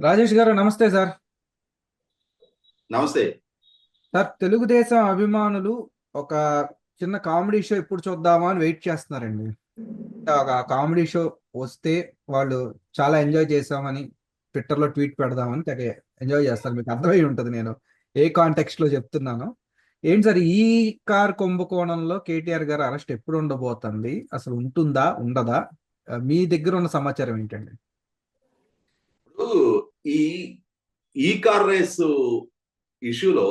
రాజేష్ గారు నమస్తే సార్. నమస్తే. సార్ తెలుగుదేశం అభిమానులు ఒక చిన్న కామెడీ షో ఎప్పుడు చూద్దామా అని వెయిట్ చేస్తున్నారండి. ఒక కామెడీ షో వస్తే వాళ్ళు చాలా ఎంజాయ్ చేసామని ట్విట్టర్లో ట్వీట్ పెడదామని తెగ ఎంజాయ్ చేస్తారు. మీకు అర్థమై ఉంటుంది నేను ఏ కాంటెక్స్ట్లో చెప్తున్నాను. ఏంటి సార్ ఈ కార్ కుంభకోణంలో కేటీఆర్ గారు అరెస్ట్ ఎప్పుడు ఉండబోతుంది? అసలు ఉంటుందా? ఉండదా? మీ దగ్గర ఉన్న సమాచారం ఏంటండి? ఈ ఈ కార్ రేస్ ఇష్యూలో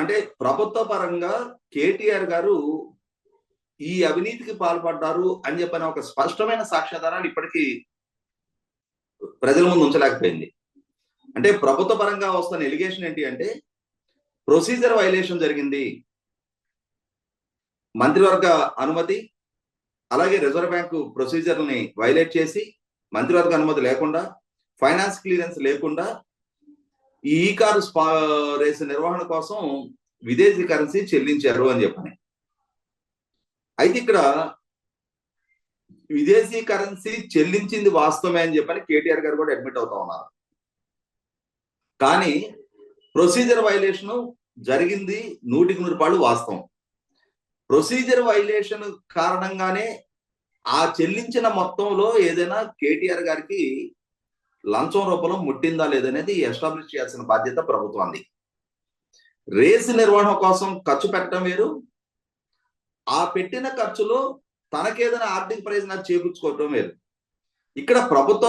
అంటే ప్రభుత్వ పరంగా కేటీఆర్ గారు ఈ అవినీతికి పాల్పడ్డారు అని చెప్పిన ఒక స్పష్టమైన సాక్ష్యాధారాలు ఇప్పటికీ ప్రజల ముందు ఉంచలేకపోయింది. అంటే ప్రభుత్వ పరంగా వస్తున్న ఎలిగేషన్ ఏంటి అంటే ప్రొసీజర్ వైలేషన్ జరిగింది. మంత్రివర్గ అనుమతి అలాగే రిజర్వ్ బ్యాంకు ప్రొసీజర్ని వైలేట్ చేసి మంత్రివర్గ అనుమతి లేకుండా ఫైనాన్స్ క్లియరెన్స్ లేకుండా ఈ కారు స్పా రేసు నిర్వహణ కోసం విదేశీ కరెన్సీ చెల్లించారు అని చెప్పని. అయితే ఇక్కడ విదేశీ కరెన్సీ చెల్లించింది వాస్తవమే అని చెప్పని కేటీఆర్ గారు కూడా అడ్మిట్ అవుతా ఉన్నారు. కానీ ప్రొసీజర్ వైలేషన్ జరిగింది నూటికి నూరు పాళ్ళు వాస్తవం. ప్రొసీజర్ వైలేషన్ కారణంగానే ఆ చెల్లించిన మొత్తంలో ఏదైనా కేటీఆర్ గారికి లంచం రూపంలో ముట్టిందా లేదనేది ఎస్టాబ్లిష్ చేయాల్సిన బాధ్యత ప్రభుత్వాన్ని రేసు నిర్వహణ కోసం ఖర్చు పెట్టడం వేరు. ఆ పెట్టిన ఖర్చులో తనకేదైనా ఆర్థిక ప్రయోజనాలు చేకూర్చుకోవటం వేరు. ఇక్కడ ప్రభుత్వ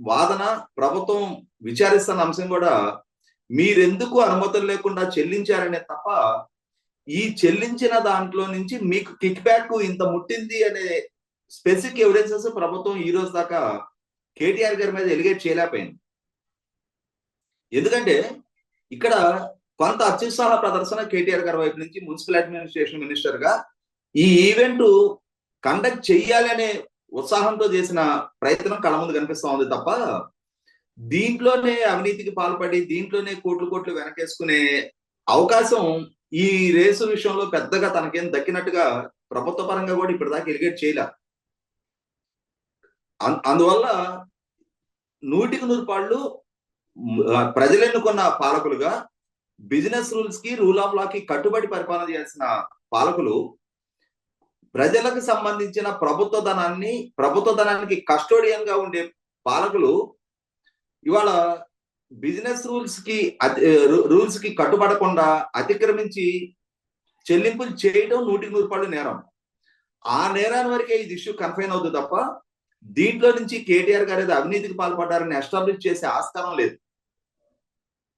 వాదన ప్రభుత్వం విచారిస్తున్న అంశం కూడా మీరెందుకు అనుమతులు లేకుండా చెల్లించారనే తప్ప ఈ చెల్లించిన దాంట్లో నుంచి మీకు కిక్ బ్యాక్ ఇంత ముట్టింది అనే స్పెసిఫిక్ ఎవిడెన్సెస్ ప్రభుత్వం ఈ రోజు దాకా కేటీఆర్ గారి మీద ఎలిగేట్ చేయలేకపోయింది. ఎందుకంటే ఇక్కడ కొంత అత్యుత్సాహ ప్రదర్శన కేటీఆర్ గారి వైపు నుంచి మున్సిపల్ అడ్మినిస్ట్రేషన్ మినిస్టర్గా ఈ ఈవెంట్ కండక్ట్ చెయ్యాలనే ఉత్సాహంతో చేసిన ప్రయత్నం కళ ముందు కనిపిస్తా ఉంది తప్ప దీంట్లోనే అవినీతికి పాల్పడి దీంట్లోనే కోట్లు కోట్లు వెనకేసుకునే అవకాశం ఈ రేసు విషయంలో పెద్దగా తనకేం దక్కినట్టుగా ప్రభుత్వ పరంగా కూడా ఇప్పటిదాకా ఎలిగేట్ చేయలే. అందువల్ల నూటికి నూరు పాళ్ళు ప్రజలు ఎన్నుకున్న పాలకులుగా బిజినెస్ రూల్స్కి రూల్ ఆఫ్ లా కి కట్టుబడి పరిపాలన చేయాల్సిన పాలకులు ప్రజలకు సంబంధించిన ప్రభుత్వ ధనాన్ని ప్రభుత్వ ధనానికి కస్టోడియన్గా ఉండే పాలకులు ఇవాళ బిజినెస్ రూల్స్కి రూల్స్కి కట్టుబడకుండా అతిక్రమించి చెల్లింపులు చేయడం నూటికి నూరు పాళ్ళు నేరం. ఆ నేరాన్ని వరకే ఇది ఇష్యూ కన్ఫైన్ అవుతుంది తప్ప దీంట్లో నుంచి కేటీఆర్ గారు ఏదో అవినీతికి పాల్పడ్డారని ఎస్టాబ్లిష్ చేసే ఆస్కారం లేదు.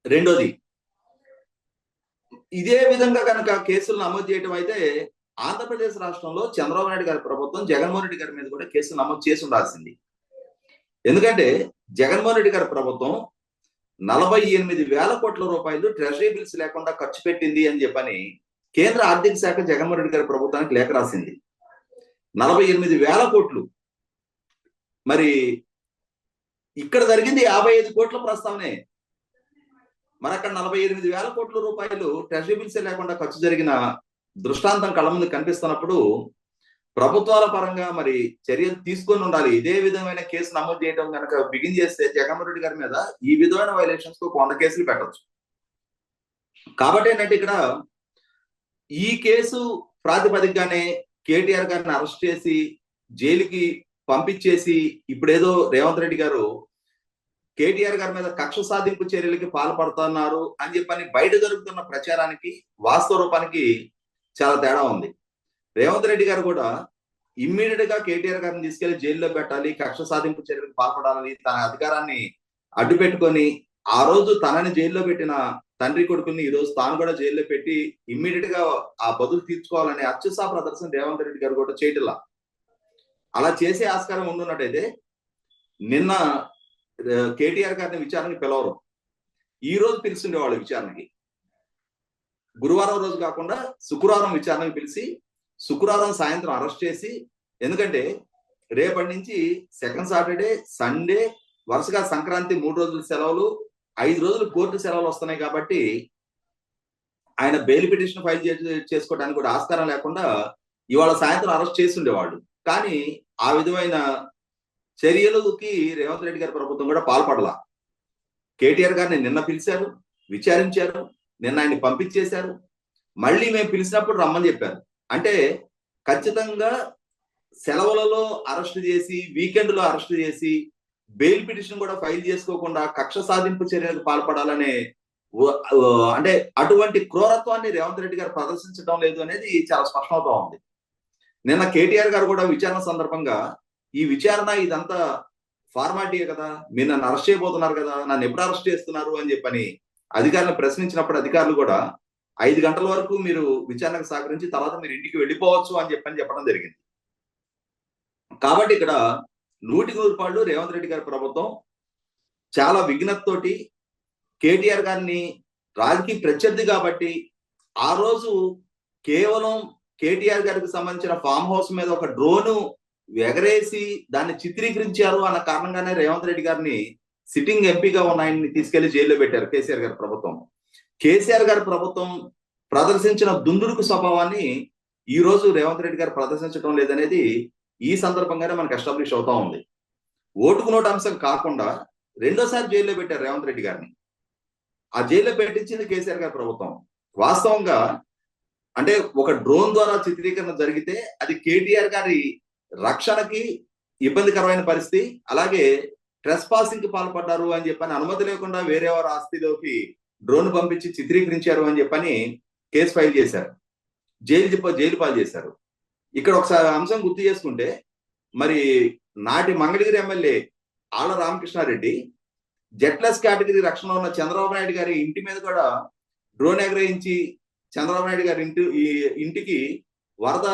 రెండోది ఇదే విధంగా కనుక కేసులు నమోదు చేయటం అయితే ఆంధ్రప్రదేశ్ రాష్ట్రంలో చంద్రబాబు నాయుడు గారి ప్రభుత్వం జగన్మోహన్ రెడ్డి గారి మీద కూడా కేసులు నమోదు చేసి ఉండాల్సింది. ఎందుకంటే జగన్మోహన్ రెడ్డి గారి ప్రభుత్వం నలభై ఎనిమిది వేల కోట్ల రూపాయలు ట్రెజరీ బిల్స్ లేకుండా ఖర్చు పెట్టింది అని చెప్పని కేంద్ర ఆర్థిక శాఖ జగన్మోహన్ రెడ్డి గారి ప్రభుత్వానికి లేఖ రాసింది. నలభై ఎనిమిది వేల కోట్లు మరి ఇక్కడ జరిగింది యాభై ఐదు కోట్ల ప్రస్తావనే. మరి అక్కడ నలభై ఎనిమిది వేల కోట్ల రూపాయలు ట్రెజరీ బిల్సే లేకుండా ఖర్చు జరిగిన దృష్టాంతం కళ్ళ ముందు కనిపిస్తున్నప్పుడు ప్రభుత్వాల పరంగా మరి చర్యలు తీసుకొని ఉండాలి. ఇదే విధమైన కేసు నమోదు చేయడం కనుక బిగిన్ చేస్తే జగన్మోహన్ రెడ్డి గారి మీద ఈ విధమైన వైలేషన్స్తో వంద కేసులు పెట్టవచ్చు కాబట్టి ఏంటంటే ఇక్కడ ఈ కేసు ప్రాతిపదికగానే కేటీఆర్ గారిని అరెస్ట్ చేసి జైలుకి పంపించేసి ఇప్పుడేదో రేవంత్ రెడ్డి గారు కేటీఆర్ గారి మీద కక్ష సాధింపు చర్యలకి పాల్పడుతున్నారు అని చెప్పని బయట జరుగుతున్న ప్రచారానికి వాస్తవ రూపానికి చాలా తేడా ఉంది. రేవంత్ రెడ్డి గారు కూడా ఇమ్మీడియట్గా కేటీఆర్ గారిని తీసుకెళ్ళి జైల్లో పెట్టాలి కక్ష సాధింపు చర్యలకు పాల్పడాలని తన అధికారాన్ని అడ్డు పెట్టుకొని ఆ రోజు తనని జైల్లో పెట్టిన తండ్రి కొడుకుని ఈ రోజు తాను కూడా జైల్లో పెట్టి ఇమ్మీడియట్గా ఆ బదులు తీర్చుకోవాలనే అత్యుత్సాహ ప్రదర్శన రేవంత్ రెడ్డి గారు కూడా చేయటలా అలా చేసే ఆస్కారం ఉండున్నట్టయితే నిన్న కేటీఆర్ గారిని విచారణకి పిలవరు. ఈ రోజు పిలుస్తుండే వాళ్ళు విచారణకి. గురువారం రోజు కాకుండా శుక్రవారం విచారణకు పిలిచి శుక్రవారం సాయంత్రం అరెస్ట్ చేసి ఎందుకంటే రేపటి నుంచి సెకండ్ సాటర్డే సండే వరుసగా సంక్రాంతి మూడు రోజుల సెలవులు ఐదు రోజులు కోర్టు సెలవులు వస్తున్నాయి కాబట్టి ఆయన బెయిల్ పిటిషన్ ఫైల్ చేసుకోవడానికి కూడా ఆస్కారం లేకుండా ఇవాళ సాయంత్రం అరెస్ట్ చేసి ఉండేవాళ్ళు కానీ ఆ విధమైన చర్యలకి రేవంత్ రెడ్డి గారి ప్రభుత్వం కూడా పాల్పడలా. కేటీఆర్ గారిని నిన్న పిలిచారు విచారించారు నిన్న ఆయన్ని పంపించేశారు. మళ్ళీ మేము పిలిచినప్పుడు రమ్మని చెప్పారు. అంటే ఖచ్చితంగా సెలవులలో అరెస్ట్ చేసి వీకెండ్లో అరెస్ట్ చేసి బెయిల్ పిటిషన్ కూడా ఫైల్ చేసుకోకుండా కక్ష సాధింపు చర్యలకు పాల్పడాలనే అంటే అటువంటి క్రూరత్వాన్ని రేవంత్ రెడ్డి గారు ప్రదర్శించడం లేదు అనేది చాలా స్పష్టమవుతా ఉంది. నిన్న కేటీఆర్ గారు కూడా విచారణ సందర్భంగా ఈ విచారణ ఇదంతా ఫార్మాలిటీ కదా? మీరు నన్ను అరెస్ట్ చేయబోతున్నారు కదా? నన్ను ఎప్పుడు అరెస్ట్ చేస్తున్నారు అని చెప్పని అధికారులను ప్రశ్నించినప్పుడు అధికారులు కూడా ఐదు గంటల వరకు మీరు విచారణకు సహకరించి తర్వాత మీరు ఇంటికి వెళ్ళిపోవచ్చు అని చెప్పని చెప్పడం జరిగింది. కాబట్టి ఇక్కడ నూటికి రూపాయలు రేవంత్ రెడ్డి గారి ప్రభుత్వం చాలా విఘ్నతతోటి కేటీఆర్ గారిని రాజకీయ ప్రత్యర్థి కాబట్టి ఆ రోజు కేవలం కేటీఆర్ గారికి సంబంధించిన ఫామ్ హౌస్ మీద ఒక డ్రోను ఎగరేసి దాన్ని చిత్రీకరించారు అన్న కారణంగానే రేవంత్ రెడ్డి గారిని సిట్టింగ్ ఎంపీగా ఉన్న ఆయన్ని తీసుకెళ్ళి జైల్లో పెట్టారు కేసీఆర్ గారి ప్రభుత్వం. కేసీఆర్ గారి ప్రభుత్వం ప్రదర్శించిన దుందుడుకు స్వభావాన్ని ఈ రోజు రేవంత్ రెడ్డి గారు ప్రదర్శించడం లేదనేది ఈ సందర్భంగానే మనకు ఎస్టాబ్లిష్ అవుతా ఉంది. ఓటుకు నోటు అంశం కాకుండా రెండోసారి జైల్లో పెట్టారు రేవంత్ రెడ్డి గారిని. ఆ జైల్లో పెట్టించింది కేసీఆర్ గారి ప్రభుత్వం. వాస్తవంగా అంటే ఒక డ్రోన్ ద్వారా చిత్రీకరణ జరిగితే అది కేటీఆర్ గారి రక్షణకి ఇబ్బందికరమైన పరిస్థితి. అలాగే ట్రెస్ పాసింగ్కి పాల్పడ్డారు అని చెప్పని అనుమతి లేకుండా వేరే వారి ఆస్తిలోకి డ్రోన్ పంపించి చిత్రీకరించారు అని చెప్పని కేసు ఫైల్ చేశారు. జైలు చెప్ప- జైలు పాలు చేశారు. ఇక్కడ ఒకసారి అంశం గుర్తు చేసుకుంటే మరి నాటి మంగళగిరి ఎమ్మెల్యే ఆళ్ళ రామకృష్ణారెడ్డి జెట్లెస్ కేటగిరీ రక్షణలో ఉన్న చంద్రబాబు నాయుడు గారి ఇంటి మీద కూడా డ్రోన్ ఎగరేయించి చంద్రబాబు నాయుడు గారి ఇంటి ఈ ఇంటికి వరద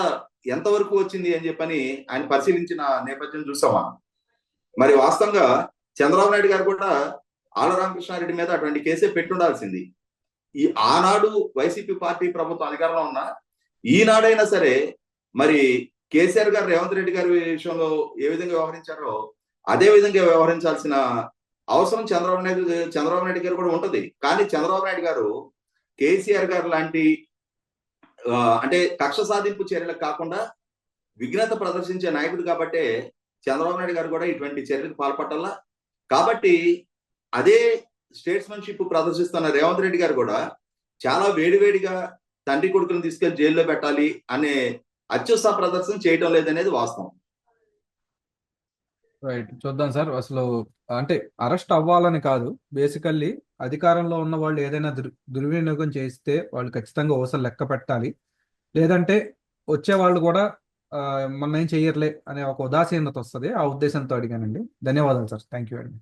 ఎంతవరకు వచ్చింది అని చెప్పని ఆయన పరిశీలించిన నేపథ్యం చూసామా మరి వాస్తవంగా చంద్రబాబు నాయుడు గారు కూడా ఆళ్ళ రామకృష్ణారెడ్డి మీద అటువంటి కేసే పెట్టుండాల్సింది. ఈ ఆనాడు వైసీపీ పార్టీ ప్రభుత్వం అధికారంలో ఉన్న ఈనాడైనా సరే మరి కేసీఆర్ గారు రేవంత్ రెడ్డి గారి విషయంలో ఏ విధంగా వ్యవహరించారో అదే విధంగా వ్యవహరించాల్సిన అవసరం చంద్రబాబు నాయుడు చంద్రబాబు నాయుడు గారు కూడా ఉంటది. కానీ చంద్రబాబు నాయుడు గారు కేసీఆర్ గారు లాంటి అంటే కక్ష సాధింపు చర్యలకు కాకుండా విఘ్నత ప్రదర్శించే నాయకుడు కాబట్టే చంద్రబాబు నాయుడు గారు కూడా ఇటువంటి చర్యలకు పాల్పడాలా కాబట్టి అదే స్టేట్స్మెన్షిప్ ప్రదర్శిస్తున్న రేవంత్ రెడ్డి గారు కూడా చాలా వేడివేడిగా తండ్రి కొడుకులను తీసుకెళ్ళి జైల్లో పెట్టాలి అనే అత్యుత్సాహ ప్రదర్శన చేయడం లేదనేది వాస్తవం. రైట్ చూద్దాం సార్. అసలు అంటే అరెస్ట్ అవ్వాలని కాదు. బేసికల్లీ అధికారంలో ఉన్న వాళ్ళు ఏదైనా దుర్ దుర్వినియోగం చేస్తే వాళ్ళు ఖచ్చితంగా ఓసలు లెక్క పెట్టాలి. లేదంటే వచ్చే వాళ్ళు కూడా మనం మొన్న ఏం చెయ్యర్లే అనే ఒక ఉదాసీనత వస్తుంది. ఆ ఉద్దేశంతో అడిగానండి. ధన్యవాదాలు సార్. థ్యాంక్ యూ అండి